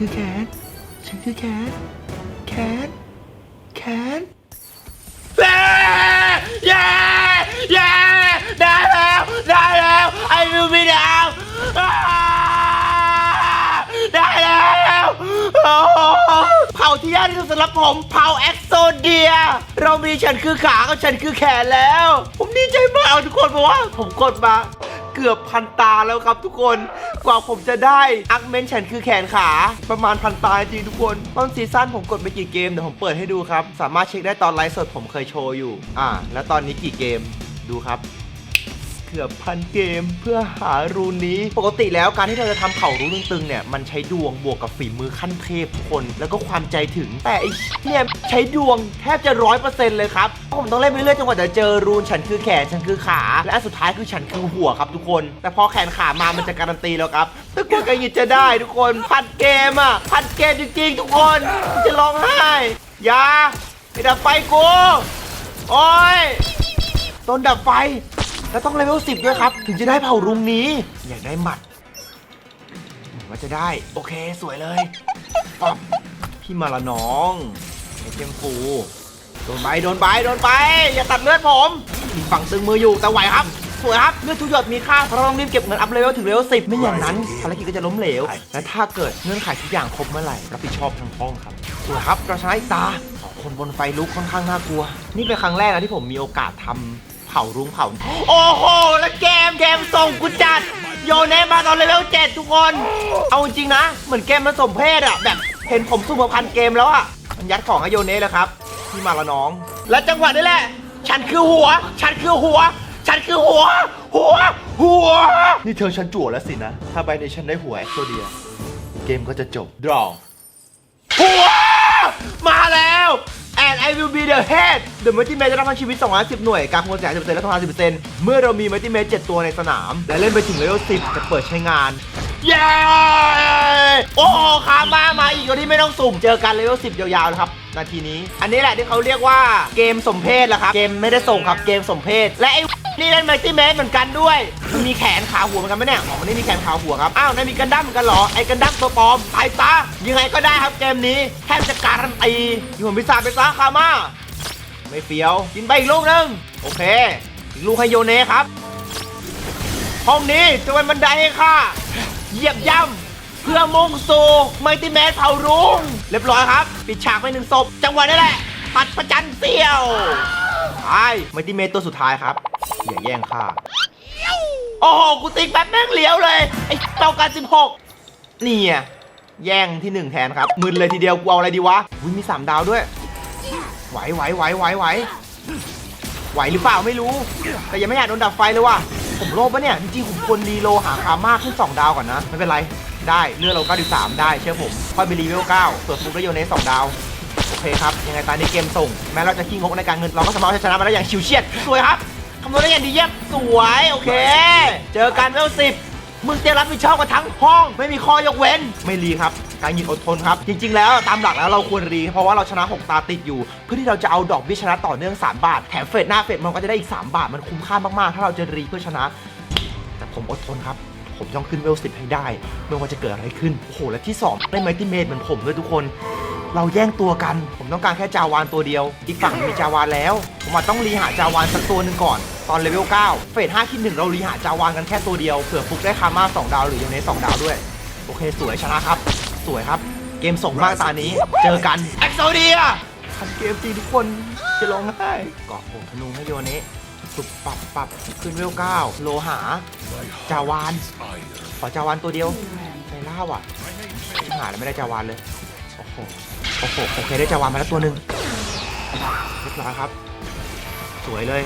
คือแขนฉันคือแขนแขนแขนเย้เย้เย้ได้แล้วได้แล้วไอ้วิวมีดาวอ้าได้แล้วโอ้โหเผ่าที่ยากที่สุดสำหรับผมเผ่าเอ็กโซเดีย เรามีฉันคือขากับฉันคือแขนแล้ว ผมดีใจมากทุกคนเพราะว่าผมกดมาเกือบพันตาแล้วครับทุกคน กว่าผมจะได้อักเมนฉันคือแขนขาประมาณพันตายจริงทุกคนต้นซีซั่นผมกดไปกี่เกมเดี๋ยวผมเปิดให้ดูครับ สามารถเช็คได้ตอนไลฟ์สดผมเคยโชว์อยู่ อ่า แล้วตอนนี้กี่เกมดูครับ เกือบพันเกมเพื่อหารูนี้ ปกติแล้วการที่เราจะทำเข่ารูนตึงๆเนี่ยมันใช้ดวงบวกกับฝีมือขั้นเทพคน แล้วก็ความใจถึงแต่ไอ้เนี่ยใช้ดวงแทบจะร้อยเปอร์เซ็นต์เลยครับผมต้องเล่นไปเรื่อยจนกว่าจะเจอรูนฉันคือแขนฉันคือขา และสุดท้ายคือฉันคือหัวครับทุกคน แต่พอแขนขามามันจะการันตีแล้วครับถ้ากว่ากันยินจะได้ทุกคนพันเกมอะพันเกมจริงๆทุกคนจะร้องไห้อย่าไอ้ดับไฟกูโอ้ยต้นดับไฟ แล้วต้องเลเวลสิบด้วยครับ ถึงจะได้เผ่ารุมนี้ อยากได้หมัดหมือนว่าจะได้ โอเคสวยเลยปั๊บพี่มาละน้องไอเทมฟูโดนไปโดนไปโดนไป อย่าตัดเลือดผมอีฝั่งตึงมืออยู่แต่ไหวครับ สวยครับเลือดทุกหยดมีค่าเพราะเราต้องรีบเก็บเงินอัพเลเวลถึงเลเวลสิบไม่อย่างนั้นภารกิจก็จะล้มเหลวและถ้าเกิดเงื่อนไขทุกอย่างครบเมื่อไหร่รับผิดชอบทั้งห้องครับสวยครับเราชนะอีกตาสองคนบนไฟลุกค่อนข้างน่ากลัว นี่เป็นครั้งแรกนะที่ผมมีโอกาสทำเผารุ้งเผา โอ้โห แล้วเกมเกมส่งกูจัด โยเนมาตอนเลเวลเจ็ดทุกคน เอาจริงนะ เหมือนเกมมันสมเพศอะแบบเห็นผมสู้มาพันเกมแล้วอะมันยัดของให้โยเน่แล้วครับที่มาละน้อง และจังหวะนี้แหละ ฉันคือหัว ฉันคือหัว ฉันคือหัว หัว หัว นี่เธอฉันจั่วแล้วสินะ ถ้าใบนี้ฉันได้หัวเอ็กโซเดียเกมก็จะจบ draw หัว มาแล้ว I will be the head the Mighty Man จะรับพลังชีวิต210หน่วย การคงเสีย10%และทำลาย10%เมื่อเรามี Mighty Man 7ตัวในสนาม และเล่นไปถึงเลเวล10 จะเปิดใช้งาน เย้ โอ้โหคามามาอีกโดยที่ไม่ต้องสุ่ม เจอกันเลเวล10 ยาวๆนะครับ นาทีนี้ อันนี้แหละที่เขาเรียกว่าเกมสมเพศแหละครับ เกมไม่ได้ส่งครับ เกมสมเพศ และไอ้ นี่เล่น Mighty Man เหมือนกันด้วยมันมีแขนขาหัวเหมือนกันไหมเนี่ยอ๋อมันไม่มีแขนขาหัวครับ อ้าวนั่นมีกันดั้มเหมือนกันเหรอ ไอ้กันดั้มตัวปลอมตายซะยังไงก็ได้ครับเกมนี้แทบจะการันตีอยู่ผมพิศาจไปซะคามาไม่เฟี้ยว กินไปอีกลูกหนึง โอเค อีกลูกให้โยเน่ครับ ห้องนี้จะเป็นบันไดให้ข้าเหยียบย่ำเพื่อมุ่งสู่ไมติแมนเผารุ้งเรียบร้อยครับ ปิดฉากไปหนึ่งศพจังหวะนี้แหละ ปัดประจันเสี้ยว ไปไมติเมตตัวสุดท้ายครับ อย่าแย่งข้าโอ้โหกูติ๊กแป๊บแม่งเลี้ยวเลย ไอ้เจ้ากัน16นี่ไงแย่งที่หนึ่งแทนครับมึนเลยทีเดียวกูเอาอะไรดีวะอุ้ยมี3ดาวด้วย ไหวไหวไหวไหวไหวไหวหรือเปล่าไม่รู้ แต่ยังไม่อยากโดนดับไฟเลยว่ะผมโลภปะเนี่ยจริงๆผมควรรีโลหาคามากขึ้น2ดาวก่อนนะ ไม่เป็นไรได้เลือดเรา 93 ได้เชื่อผมค่อยไปรีเวล9เปิดฟุกแล้วโยนใน2ดาว โอเคครับ ยังไงตอนนี้เกมส่ง แม้เราจะขี้งกในการเงิน เราก็สามารถเอาชนะมาได้อย่างชิวเฉียด สวยครับคำนวณได้อย่างดีเยี่ยม สวย โอเค เจอกันเวลสิบมึงเตรียมรับผิดชอบกับทั้งห้อง ไม่มีข้อยกเว้น ไม่รีครับ การยิงอดทนครับ จริง ๆ แล้วตามหลักแล้วเราควรรี เพราะว่าเราชนะ 6 ตาติดอยู่ เพื่อที่เราจะเอาดอกเบี้ยชนะต่อเนื่อง 3 บาท แถมเฟสหน้าเฟสมันก็จะได้อีก 3 บาท มันคุ้มค่ามาก ๆ ถ้าเราจะรีเพื่อชนะ แต่ผมอดทนครับผมต้องขึ้นเวลสิบให้ได้ ไม่ว่าจะเกิดอะไรขึ้น โอ้โห และที่2ได้ไมติเมดเหมือนผมด้วยทุกคน เราแย่งตัวกัน ผมต้องการแค่จาวานตัวเดียว อีกฝั่งมีจาวานแล้ว ผมอาจต้องรีหาจาวานสักตัวหนึ่งก่อน ตอนเลเวล9เฟส5ที่1เรารีหาจาวานกันแค่ตัวเดียวเผื่อฟุกได้คาม่า2ดาวหรือโยเนส2ดาวด้วย โอเคสวยชนะครับ สวยครับ เกมส่งมากตานี้ เจอกันเอ็กโซเดียทันเกมจริงทุกคนจะร้องไห้เกาะผมธนูให้โยเนะปุบปับปรับขึ้นเวล9โลหา จาวาน ขอจาวานตัวเดียวใจล่าว่ะหาแล้วไม่ได้จาวานเลยโอ้โห โอ้โหโอเคได้จาวามาแล้วตัวหนึ่งเรียบร้อยครับ สวยเลย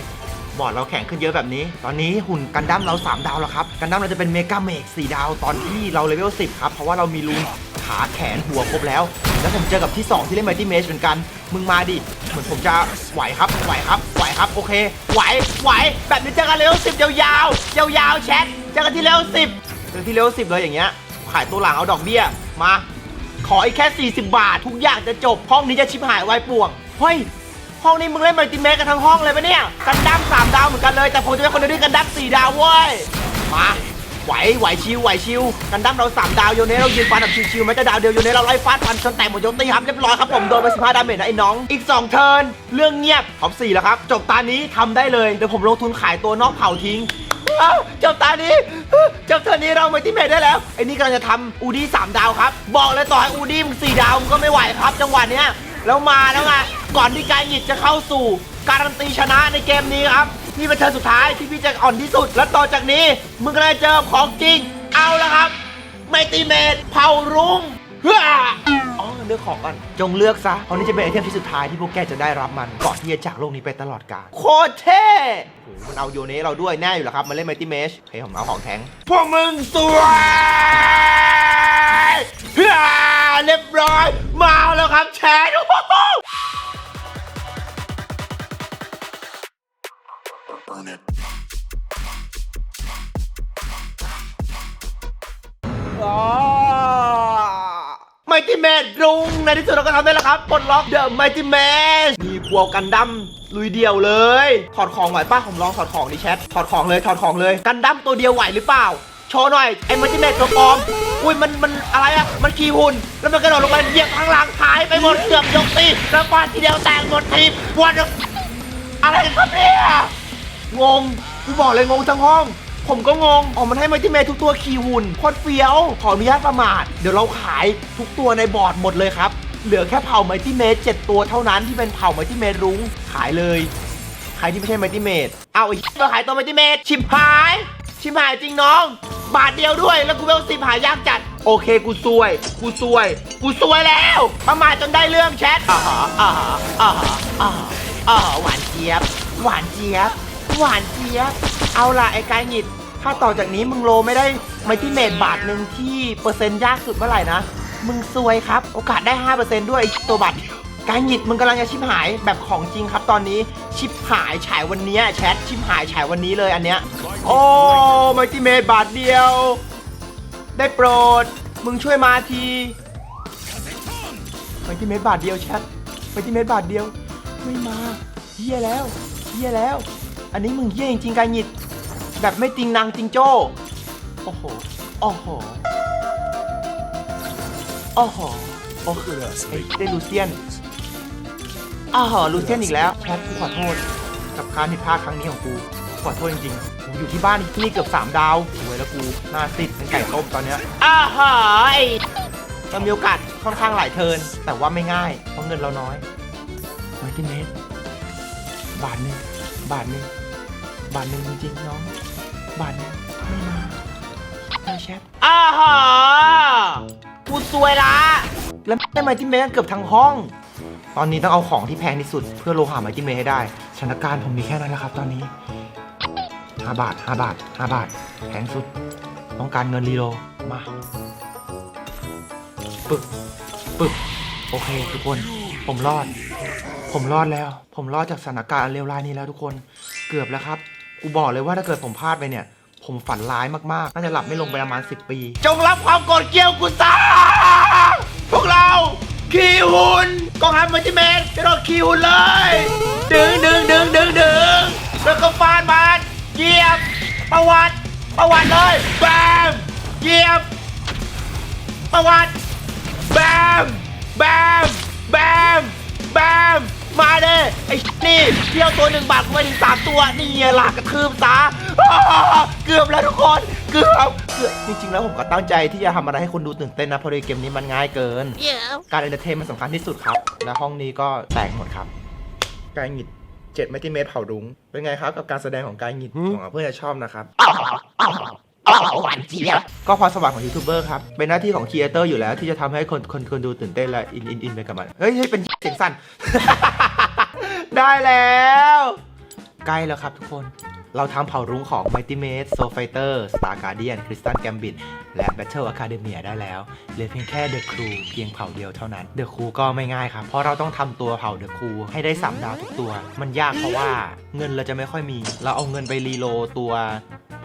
บอร์ดเราแข็งขึ้นเยอะแบบนี้ ตอนนี้หุ่นกันดั้มเรา 3 ดาวแล้วครับ กันดั้มเราจะเป็นเมกาเมก4ดาวตอนที่เราเลเวล10 ครับ เพราะว่าเรามีรูนขาแขนหัวครบแล้ว แล้วผมเจอกับที่ 2 ที่เล่นไมตี้เมชเหมือนกัน มึงมาดิ เหมือนผมจะไหวครับ ไหวครับ ไหวครับ โอเค ไหว ไหว แบบนี้เจอกันเลเวล10 ยาวๆ ยาวๆ แชท เจอกันที่เลเวล10เจอที่เลเวล10 เลยอย่างเงี้ย ขายตัวหลังเอาดอกเบี้ย มา ขออีกแค่ 40 บาท ทุกอย่างจะจบ ห้องนี้จะชิบหายวายป่วง เฮ้ย ห้องนี้มึงเล่นมัลติเมกกันทั้งห้องเลยปะเนี่ย กันดั้มสามดาวเหมือนกันเลย แต่ผมจะเป็นคนเดียวที่กันดั้มสี่ดาวเว้ย มา ไหว ไหวชิว ไหวชิว กันดั้มเราสามดาวโยเนเรายืนฟันแบบชิวๆไม่จะดาวเดียวโยเนเราไล่ฟาดฟันจนแตกหมดยกตีครับเรียบร้อยครับผมโดนไปสิบห้าดาเมจนะไอ้น้อง อีก2เทิร์น เรื่องเงียบท็อปสี่แล้วครับ จบตานี้ทำได้เลย เดี๋ยวผมลงทุนขายตัวนอกเผาทิ้ง อ้าจบตานี้จบเทิร์นนี้เราไม่ที่เมจได้แล้วไอ้นี่กำลังจะทำอูดี้สามดาวครับ บอกเลยต่อให้อูดี้มึงสี่ดาวมึงก็ไม่ไหวครับ จังหวะเนี้ยแล้วมาแล้วไงก่อนที่การหยิบจะเข้าสู่ การันตีชนะในเกมนี้ครับนี่เป็นเทิร์นสุดท้ายที่พี่จะอ่อนที่สุด และต่อจากนี้ มึงก็ได้เจอของจริง เอาละครับ ไมติเมตเผารุ้งเฮ้ออ๋อ เลือกของก่อน จงเลือกซะเพราะนี่จะเป็นไอเทมที่สุดท้ายที่พวกแกจะได้รับมันก่อนที่จะจากโลกนี้ไปตลอดกาลโคตรเท่โอ้โหมันเอาโยเนสเราด้วยแน่อยู่แล้วครับมาเล่นไมติเมชเฮ้ยผมเอาของแทงพวกมึงสวยเฮ้อเรียบร้อยมาแล้วครับแชร์โอ้โหไมติเมดรุงในที่สุดเราก็ทำได้แล้วครับปลดล็อกเดอะไมติเมดมีบวกันดั้มลุยเดียวเลย ถอดของไหวป้าผมลองถอดของดิแชทถอดของเลยถอดของเลยกันดั้มตัวเดียวไหวหรือเปล่า โชว์หน่อยไอ้ไมติเมดตัวปลอมอุ้ยมันมันอะไรอะมันขี่หุ่นแล้วมันกระโดดลงมาเหยียบข้างหลังหายไปหมดเกือบยกตีแล้วฟาดทีเดียวแตกหมดทีวันอะไรครับเนี่ยงงกูบอกเลยงงทั้งห้อง ผมก็งงอ๋อมันให้ไมติเมททุกตัวคีย์หุ่นโคตรเฟี้ยว ขออนุญาตประมาท เดี๋ยวเราขายทุกตัวในบอร์ดหมดเลยครับ เหลือแค่เผ่าไมติเมทเจ็ดตัวเท่านั้นที่เป็นเผ่าไมติเมทรุ้งขายเลยใครที่ไม่ใช่ไมติเมทเอาไอ้มาขายตัวไมติเมทชิมหาย ชิมหายจริงน้อง บาทเดียวด้วย แล้วกูเวลสิบหายากจัด โอเคกูซวย กูซวย กูซวยแล้ว ประมาทจนได้เรื่องแชทอ่าฮะอ่าฮะอ่าฮะอ่าฮะอ่าฮะหวานเจี๊ยบ หวานเจี๊ยบ หวานเจี๊ยบเอาล่ะไอ้กายหงิด ถ้าต่อจากนี้มึงโลไม่ได้ไมติเมตบาทหนึ่งที่เปอร์เซ็นต์ยากสุดเมื่อไหร่นะ มึงซวยครับ โอกาสได้ 5%ด้วยไอ้ตัวบัตรกายหงิดมึงกำลังจะชิบหายแบบของจริงครับตอนนี้ชิบหายฉายวันนี้แชทชิบหายฉายวันนี้เลยอันเนี้ยโอ้ไมติเมตบาทเดียว ได้โปรด มึงช่วยมาทีไมติเมตบาทเดียวแชทไมติเมตบาทเดียว ไม่มาเฮียแล้วเฮียแล้ว อันนี้มึงเฮียจริงๆกายหงิด แบบไม่จริงนางจริงโจ้ โอ้โห โอ้โห โอ้โห โอ้คือเอ้ยได้ลูเซียนอ้าวลูเซียนอีกแล้วแพทกูขอโทษ กับการผิดพลาดครั้งนี้ของกูขอโทษจริงๆผมอยู่ที่บ้านที่นี่เกือบ3ดาวสวยแล้วกูหน้าติดเป็นไก่ต้มตอนเนี้ยอ้าวหายมันมีโอกาสค่อนข้างหลายเทิร์นแต่ว่าไม่ง่าย เพราะเงินเราน้อยไมติเมตรบาทหนึ่งบาทหนึ่ง บาทหนึ่งจริงๆน้องบาทหนึ่งไม่มาไม่แชทอ้าฮะกูซวยละ แล้วได้ไมที่เมย์เกือบทั้งห้อง ตอนนี้ต้องเอาของที่แพงที่สุด เพื่อโลหะไมที่เมย์ให้ได้สถานการณ์ผมมีแค่นั้นแหละครับ ตอนนี้5บาท5บาท5บาท แพงสุด ต้องการเงินรีโลมาปึกปึกโอเค ทุกคน ผมรอด ผมรอดแล้ว ผมรอดจากสถานการณ์อันเลวร้ายนี้แล้วทุกคน เกือบแล้วครับ กูบอกเลยว่าถ้าเกิดผมพลาดไปเนี่ย ผมฝันร้ายมากๆ น่าจะหลับไม่ลงไปประมาณ 10 ปี จงรับความกรธเกลียวกูซะพวกเราคีหุนกองทัพมัลติเมตกระโดดคีหุนเลย ดึงดึงดึงดึงดึงแล้วก็ฟาดมันเหยียบ ประวัติ ประวัติเลยแบมเหยียบ ประวัติแบมแบมแบม มมาเด้ไอ้นี่เที่ยวตัวหนึ่งบาทกูไปถึงสามตัวนี่ไงลากกระทืบซะอ้าวเกือบแล้วทุกคนเกือบเกือบจริงๆแล้วผมก็ตั้งใจที่จะทำอะไรให้คนดูตื่นเต้นนะเพราะในเกมนี้มันง่ายเกิน การเอนเตอร์เทนมันสำคัญที่สุดครับ และห้องนี้ก็แตกหมดครับกายหงิดเจ็ดไมติเมตรเผารุ้งเป็นไงครับกับการแสดงของกายหงิดของเพื่อนจะชอบนะครับห วานเจียบก็ความสว่างของยูทูบเบอร์ครับ เป็นหน้าที่ของครีเอเตอร์อยู่แล้วที่จะทำให้คนคนคนดูตื่นเต้นและอินอินอินไปกับมัน เฮ้ยเฮ้ยเป็นเสียงสั่น ได้แล้ว ใกล้แล้วครับทุกคน เราทำเผ่ารุ้งของ Mighty Maid Soul Fighter Star Guardian Crystal Gambit และ Battle Academia ได้แล้วเหลือเพียงแค่ The Crew เพียงเผ่าเดียวเท่านั้น The Crew ก็ไม่ง่ายครับ เพราะเราต้องทำตัวเผ่า The Crew ให้ได้3ดาวทุกตัว มันยากเพราะว่าเงินเราจะไม่ค่อยมี เราเอาเงินไปรีโลตัว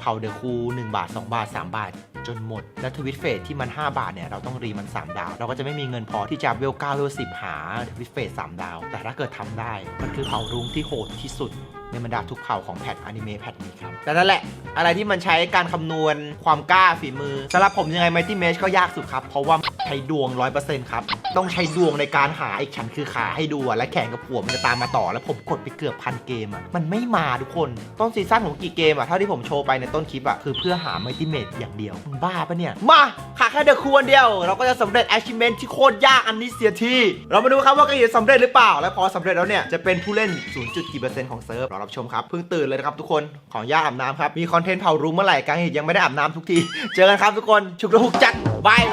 เผ่าเดอะคู1บาท 2 บาท 3 บาท จนหมด และทวิตเฟสที่มัน 5 บาทเนี่ยเราต้องรีมัน 3 ดาว เราก็จะไม่มีเงินพอที่จะเวลเก้าเวลสิบหาทวิตเฟส3ดาว แต่ถ้าเกิดทำได้มันคือเผ่ารุ้งที่โหดที่สุดในบรรดาทุกเผ่าของแพทอนิเมะแพทนี้ครับ แต่นั่นแหละ อะไรที่มันใช้การคำนวณความกล้าฝีมือสำหรับผมยังไงไมตี้เมชก็ยากสุดครับ เพราะว่า ใช้ดวง 100%ครับ ต้องใช้ดวงในการหาไอีกชั้นคือขาให้ดูอะและแข่งกับผัวมันจะตามมาต่อ แล้วผมกดไปเกือบพันเกมอะมันไม่มาทุกคน ต้นซีซั่นของกี่เกมอะเท่าที่ผมโชว์ไปในต้นคลิปอะคือเพื่อหา Mighty Mesh อย่างเดียวมึงบ้าปะเนี่ย มาขาแค่เดอะคูนเดียว เราก็จะสำเร็จ achievement ที่โคตรยากอันนี้เสียที เรามาดูครับว่ากันจะสำเร็จหรือเปล่า และพอสำเร็จแล้วเนี่ยจะเป็นผู้เล่น 0. กี่เปอร์เซ็นต์ของเซิร์ฟรอรับชมครับเพิ่งตื่นเลยนะครับทุกคนขออนุญาตอาบน้ำครับมีคอนเทนต์เผารุ้เมื่อไหร่กางเห็นยังไม่ได้อาบน้ำทุกที เจอกันครับทุกคนชุกระหุกจัดบาย